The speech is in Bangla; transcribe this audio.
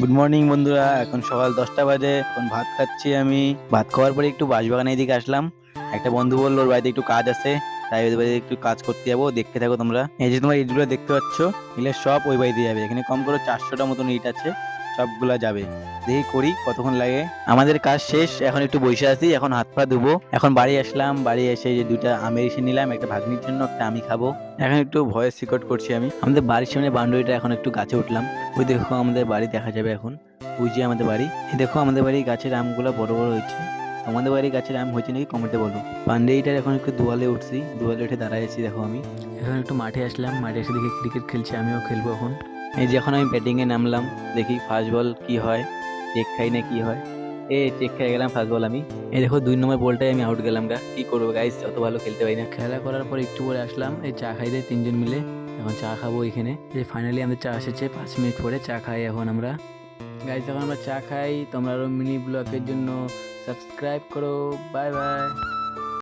গুড মর্নিং বন্ধুরা। এখন সকাল দশটা বাজে। এখন ভাত খাচ্ছি আমি। ভাত খাওয়ার পরে একটু বাঁশবাগানের দিকে আসলাম। একটা বন্ধু বলল, ওর বাড়িতে একটু কাজ আছে। তাই ওদের বাড়িতে একটু কাজ করতে যাব। দেখতে থাকো তোমরা। এই যে তোমার ইটগুলো দেখতে পাচ্ছ, এগুলো সব ওই বাড়িতে যাবে। এখানে কম করে চারশোটা মতন ইট আছে। সবগুলা যাবে। দেখি করি কতক্ষণ লাগে। আমাদের কাজ শেষ, এখন একটু বসে আছি, এখন হাত পা ধুবো। এখন বাড়ি আসলাম, বাড়ি এসে যে দুটা আমের এসে নিলাম, একটা ভাগ্নির জন্য, একটা আমি খাব। এখন একটু ভয়েস রেকর্ড করছি আমি। আমাদের বাড়ির সামনে বাউন্ডারিটা এখন একটু গাছে উঠলাম। ওই দেখো আমাদের বাড়ি দেখা যাবে এখন। বুঝি আমাদের বাড়ি। এই দেখো আমাদের বাড়ি গাছের আমগুলো বড় বড় হয়েছে। আমাদের বাড়ি গাছের আম হয়েছে নাকি কমেন্টে বলো। পান্ডেইটার এখন একটু দুয়ালে উঠছি। দুয়ালে উঠে দাঁড়াইছি দেখো আমি। এখন একটু মাঠে আসলাম। মাঠে এসে দেখি ক্রিকেট খেলছে, আমিও খেলব এখন। এই যে এখন আমি ব্যাটিংয়ে নামলাম, দেখি ফার্স্ট বল কি হয় চেক খাই না কি হয়। এ চেক খাই গেলাম ফার্স্ট বল আমি। এই দেখো দুই নম্বর বলটাই আমি আউট গেলাম গা। কি করব গাইস অত ভালো খেলতে পারি না। খেলা করার পর একটু পরে আসলাম, এই চা খাইতে তিনজন মিলে। এখন চা খাব এখানে। যে ফাইনালি আমাদের চা এসেছে, পাঁচ মিনিট পরে চা খাই এখন আমরা। গাইস যখন আমরা চা খাই। তোমরা আরও মিনি ব্লগের জন্য সাবস্ক্রাইব করো। Bye bye